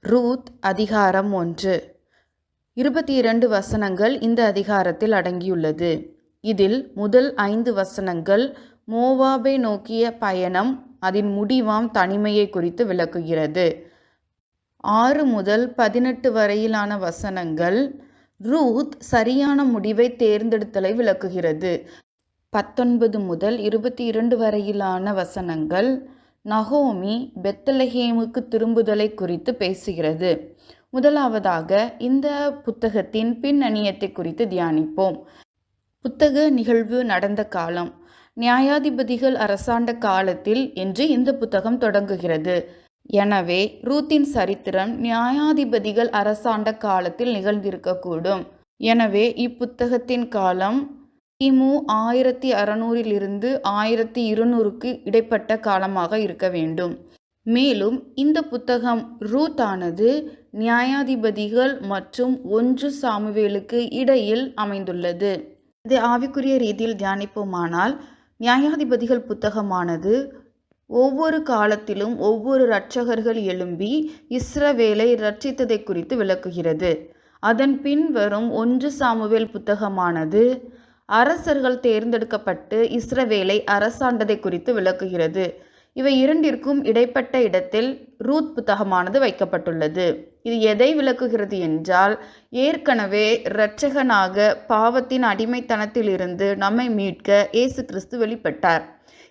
Ruth அதிகாரம் ஒன்று. இருபத்தி இரண்டு வசனங்கள் இந்த அதிகாரத்தில் அடங்கியுள்ளது. இதில் முதல் ஐந்து வசனங்கள் மோவாபை நோக்கிய பயணம் அதன் முடிவாம் தனிமையை குறித்து விளக்குகிறது. ஆறு முதல் பதினெட்டு வரையிலான வசனங்கள் ரூத் சரியான முடிவை தேர்ந்தெடுத்தலை விளக்குகிறது. பத்தொன்பது முதல் இருபத்தி இரண்டு வரையிலான வசனங்கள் நகோமி பெத்தலஹேமுக்கு திரும்புதலை குறித்து பேசுகிறது. முதலாவதாக இந்த புத்தகத்தின் பின்னணியத்தை குறித்து தியானிப்போம். புத்தக நிகழ்வு நடந்த காலம். நியாயாதிபதிகள் அரசாண்ட காலத்தில் என்று இந்த புத்தகம் தொடங்குகிறது. எனவே ரூத்தின் சரித்திரம் நியாயாதிபதிகள் அரசாண்ட காலத்தில் நிகழ்ந்திருக்கக்கூடும். எனவே இப்புத்தகத்தின் காலம் கிமு ஆயிரத்தி அறநூறிலிருந்து ஆயிரத்தி இருநூறுக்கு இடைப்பட்ட காலமாக இருக்க வேண்டும். மேலும் இந்த புத்தகம் ரூத் ஆனது நியாயாதிபதிகள் மற்றும் ஒன்று சாமுவேலுக்கு இடையில் அமைந்துள்ளது. இது ஆவிக்குரிய ரீதியில் தியானிப்போமானால் நியாயாதிபதிகள் புத்தகமானது ஒவ்வொரு காலத்திலும் ஒவ்வொரு இரட்சகர்கள் எழும்பி இஸ்ரவேலை இரட்சித்ததை குறித்து விளக்குகிறது. அதன் பின் வரும் ஒன்று சாமுவேல் புத்தகமானது அரசர்கள் தேர்ந்தெடுக்கப்பட்டு இஸ்ரவேலை அரசாண்டதை குறித்து விளக்குகிறது. இவை இரண்டிற்கும் இடைப்பட்ட இடத்தில் ரூத் புத்தகமானது வைக்கப்பட்டுள்ளது. இது எதை விளக்குகிறது என்றால் ஏற்கனவே இரட்சகனாக பாவத்தின் அடிமைத்தனத்திலிருந்து நம்மை மீட்க இயேசு கிறிஸ்து வெளிப்பட்டார்.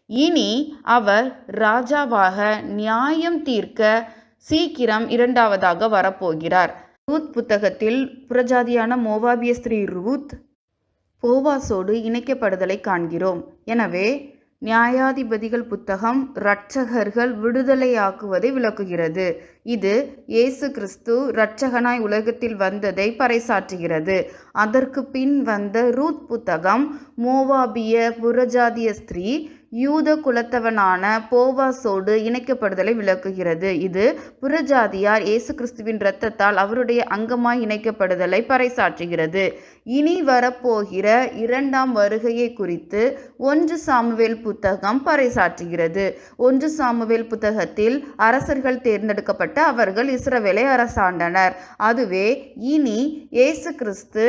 இனி அவர் ராஜாவாக நியாயம் தீர்க்க சீக்கிரம் இரண்டாவதாக வரப்போகிறார். ரூத் புத்தகத்தில் புறஜாதியான மோவாபிய ஸ்ரீ ரூத் போவாசோடு இணைக்கப்படுதலை காண்கிறோம். எனவே நியாயாதிபதிகள் புத்தகம் இரட்சகர்கள் விடுதலையாக்குவதை விளக்குகிறது. இது இயேசு கிறிஸ்து இரட்சகனாய் உலகத்தில் வந்ததை பறைசாற்றுகிறது. அதற்கு பின் வந்த ரூத் புத்தகம் மோவாபிய புறஜாதிய ஸ்திரீ யூத குலத்தவனான போவாசோடு இணைக்கப்படுதலை விளக்குகிறது. இது புறஜாதியார் இயேசு கிறிஸ்துவின் இரத்தத்தால் அவருடைய அங்கமாய் இணைக்கப்படுதலை பறைசாற்றுகிறது. இனி வரப்போகிற இரண்டாம் வருகையை குறித்து ஒன்று சாமுவேல் புத்தகம் பறைசாற்றுகிறது. ஒன்று சாமுவேல் புத்தகத்தில் அரசர்கள் தேர்ந்தெடுக்கப்பட்ட அவர்கள் இஸ்ரவேலை அரசாண்டனர். அதுவே இனி இயேசு கிறிஸ்து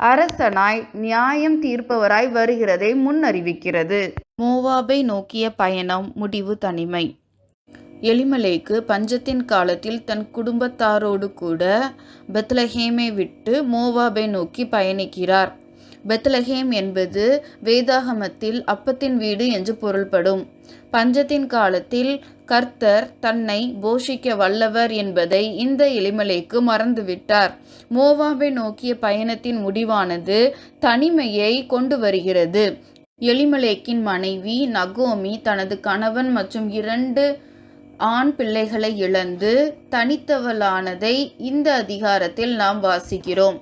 அரசனாய் நியாயம் தீர்ப்பவராய் வருகிறதை முன்னறிவிக்கிறது. மோவாபை நோக்கிய பயணம் முடிவு தனிமை. எலிமலேக்கு பஞ்சத்தின் காலத்தில் தன் குடும்பத்தாரோடு கூட பெத்லஹேமை விட்டு மோவாபை நோக்கி பயணிக்கிறார். பெத்லஹேம் என்பது வேதாகமத்தில் அப்பத்தின் வீடு என்று பொருள்படும். பஞ்சத்தின் காலத்தில் கர்த்தர் தன்னை போஷிக்க வல்லவர் என்பதை இந்த எளிமலைக்கு மறந்துவிட்டார். மோவாபை நோக்கிய பயணத்தின் முடிவானது தனிமையை கொண்டு வருகிறது. எலிமலேக்கின் மனைவி நகோமி தனது கணவன் மற்றும் இரண்டு ஆண் பிள்ளைகளை இழந்து தனித்தவளானதை இந்த அதிகாரத்தில் நாம் வாசிக்கிறோம்.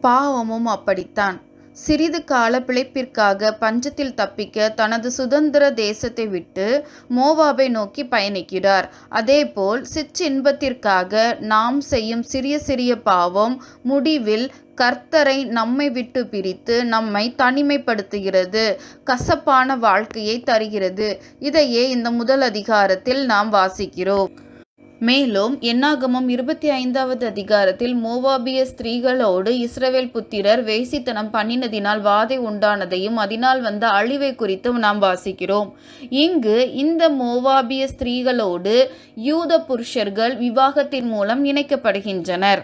பாவமும் அப்படித்தான். சிறிது கால பிழைப்பிற்காக பஞ்சத்தில் தப்பிக்க தனது சுதந்திர தேசத்தை விட்டு மோவாபை நோக்கி பயணிக்கிறார். அதேபோல் சிற்றின்பத்திற்காக நாம் செய்யும் சிறிய சிறிய பாவம் முடிவில் கர்த்தரை நம்மை விட்டு பிரித்து நம்மை தனிமைப்படுத்துகிறது கசப்பான வாழ்க்கையை தருகிறது. இதையே இந்த முதல் அதிகாரத்தில் நாம் வாசிக்கிறோம். மேலும் என்னாகமம் இருபத்தி ஐந்தாவது அதிகாரத்தில் மோவாபிய ஸ்திரீகளோடு இஸ்ரவேல் புத்திரர் வேசித்தனம் பண்ணினதினால் வாதை உண்டானதையும் அதனால் வந்த அழிவை குறித்தும் நாம் வாசிக்கிறோம். இங்கு இந்த மோவாபிய ஸ்திரீகளோடு யூத புருஷர்கள் விவாகத்தின் மூலம் இணைக்கப்படுகின்றனர்.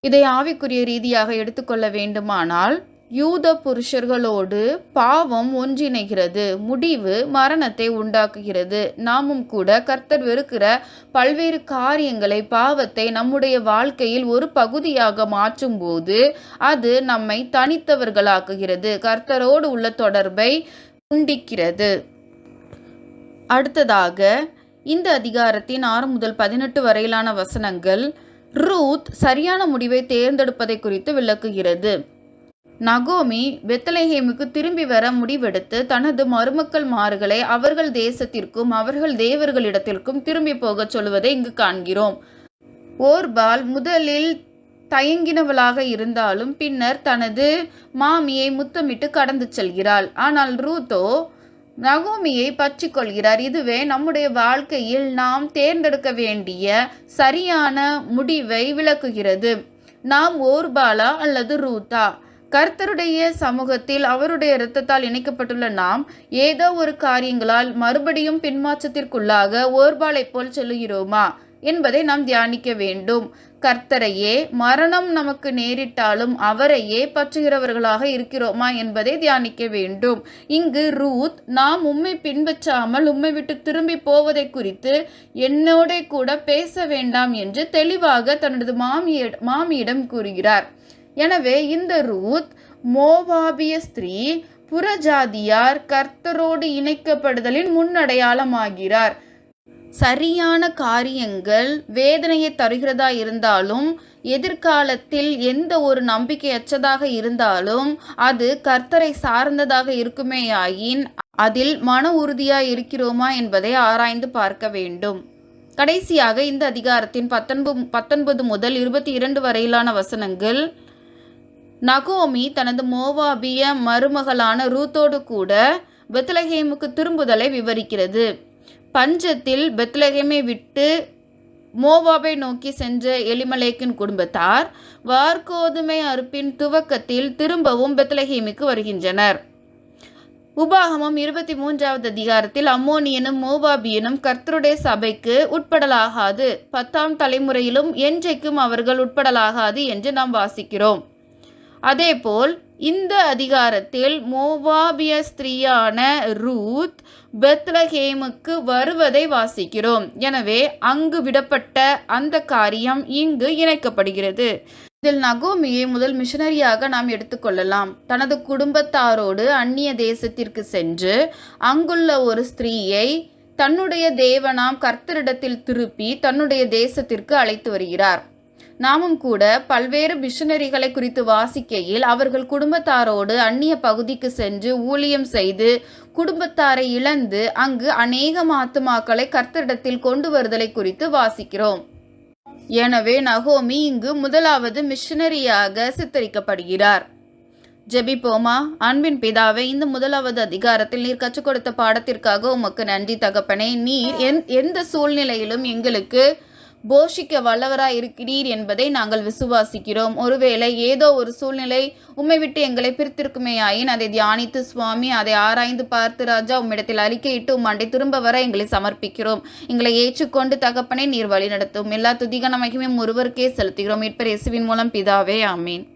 இதை ஆவிக்குரிய ரீதியாக எடுத்துக்கொள்ள வேண்டுமானால் யூத புருஷர்களோடு பாவம் ஒன்றிணைகிறது. முடிவு மரணத்தை உண்டாக்குகிறது. நாமும் கூட கர்த்தர் வெறுக்கிற பல்வேறு காரியங்களை பாவத்தை நம்முடைய வாழ்க்கையில் ஒரு பகுதியாக மாற்றும் போது அது நம்மை தனித்தவர்களாக்குகிறது. கர்த்தரோடு உள்ள தொடர்பை துண்டிக்கிறது. அடுத்ததாக இந்த அதிகாரத்தின் ஆறு முதல் பதினெட்டு வரையிலான வசனங்கள் ரூத் சரியான முடிவை தேர்ந்தெடுப்பதை குறித்து விளக்குகிறது. நகோமி பெத்தலேஹேமுக்கு திரும்பி வர முடிவெடுத்து தனது மருமக்கள் மார்களை அவர்கள் தேசத்திற்கும் அவர்கள் தேவர்களிடத்திற்கும் திரும்பி போகச் சொல்வதை இங்கு காண்கிறோம். ஓர்பால் முதலில் தயங்கினவளாக இருந்தாலும் பின்னர் தனது மாமியை முத்தமிட்டு கடந்து செல்கிறாள். ஆனால் ரூத்தோ நகோமியை பற்றி கொள்கிறார். இதுவே நம்முடைய வாழ்க்கையில் நாம் தேர்ந்தெடுக்க வேண்டிய சரியான முடிவை விளக்குகிறது. நாம் ஓர்பாலா அல்லது ரூதா? கர்த்தருடைய சமூகத்தில் அவருடைய இரத்தத்தால் இணைக்கப்பட்டுள்ள நாம் ஏதோ ஒரு காரியங்களால் மறுபடியும் பின்மாற்றத்திற்குள்ளாக ஓர்பாலை போல் செல்லுகிறோமா என்பதை நாம் தியானிக்க வேண்டும். கர்த்தரையே மரணம் நமக்கு நேரிட்டாலும் அவரையே பற்றுகிறவர்களாக இருக்கிறோமா என்பதை தியானிக்க வேண்டும். இங்கு ரூத் நாம் உம்மை பின்பற்றாமல் உம்மை விட்டு திரும்பி போவதை குறித்து என்னோட கூட பேச வேண்டாம் என்று தெளிவாக தனது மாமிய மாமியிடம் கூறுகிறார். எனவே இந்த ரூத் மோவாபிய ஸ்திரீ புறஜாதியார் கர்த்தரோடு இணைக்கப்படுதலின் முன்னடையாளமாகிறார். சரியான காரியங்கள் வேதனையை தருகிறதா இருந்தாலும் எதிர்காலத்தில் எந்த ஒரு நம்பிக்கையற்றதாக இருந்தாலும் அது கர்த்தரை சார்ந்ததாக இருக்குமேயாயின் அதில் மன உறுதியாக இருக்கிறோமா என்பதை ஆராய்ந்து பார்க்க வேண்டும். கடைசியாக இந்த அதிகாரத்தின் பத்தொன்பது பத்தொன்பது முதல் இருபத்தி இரண்டு வரையிலான வசனங்கள் நகோமி தனது மோவாபிய மருமகளான ரூத்தோடு கூட பெத்லஹேமுக்கு திரும்புதலை விவரிக்கிறது. பஞ்சத்தில் பெத்லஹேமை விட்டு மோவாபை நோக்கி சென்ற எலிமலேக்கின் குடும்பத்தார் வார்கோதுமை அறுப்பின் துவக்கத்தில் திரும்பவும் பெத்லஹேமுக்கு வருகின்றனர். உபாகமம் இருபத்தி மூன்றாவது அதிகாரத்தில் அம்மோனியனும் மோவாபியனும் கர்த்தருடைய சபைக்கு உட்படலாகாது. பத்தாம் தலைமுறையிலும் என்றைக்கும் அவர்கள் உட்படலாகாது என்று நாம் வாசிக்கிறோம். அதேபோல் இந்த அதிகாரத்தில் மோவாபிய ஸ்திரீயான ரூத் பெத்லஹேமுக்கு வருவதை வாசிக்கிறோம். எனவே அங்கு விடப்பட்ட அந்த காரியம் இங்கு இணைக்கப்படுகிறது. இதில் நகோமியை முதல் மிஷனரியாக நாம் எடுத்துக்கொள்ளலாம் தனது குடும்பத்தாரோடு அந்நிய தேசத்திற்கு சென்று அங்குள்ள ஒரு ஸ்திரீயை தன்னுடைய தேவனாம் கர்த்தரிடத்தில் திருப்பி தன்னுடைய தேசத்திற்கு அழைத்து வருகிறார். நாமும் கூட பல்வேறு மிஷனரிகளை குறித்து வாசிக்கையில் அவர்கள் குடும்பத்தாரோடு அந்நிய பகுதிக்கு சென்று ஊழியம் செய்து குடும்பத்தாரை இழந்து அங்கு அநேக ஆத்துமாக்களை கர்த்தரிடத்தில் கொண்டு வருதலை குறித்து வாசிக்கிறோம். எனவே நகோமி இங்கு முதலாவது மிஷனரியாக சித்தரிக்கப்படுகிறார். ஜெபிப்போமா? அன்பின் பிதாவே இந்த முதலாவது அதிகாரத்தில் நீர் கற்றுக் கொடுத்த பாடத்திற்காக உமக்கு நன்றி தகப்பனே. நீர் எந் எந்த சூழ்நிலையிலும் எங்களுக்கு போஷிக்க வல்லவராய் இருக்கிறீர் என்பதை நாங்கள் விசுவாசிக்கிறோம். ஒருவேளை ஏதோ ஒரு சூழ்நிலை உம்மை விட்டு எங்களை பிரித்திருக்குமேயாயின் அதை தியானித்து சுவாமி அதை ஆராய்ந்து பார்த்து ராஜா உம்மிடத்தில் அறிக்கையிட்டு உம்மாண்டை திரும்ப வர எங்களை சமர்ப்பிக்கிறோம். எங்களை ஏற்றுக்கொண்டு தகப்பனை நீர் வழி நடத்தும் எல்லா துதிகன மகிமையும் ஒருவருக்கே செலுத்துகிறோம். மீட்பர் இயேசுவின் மூலம் பிதாவே ஆமீன்.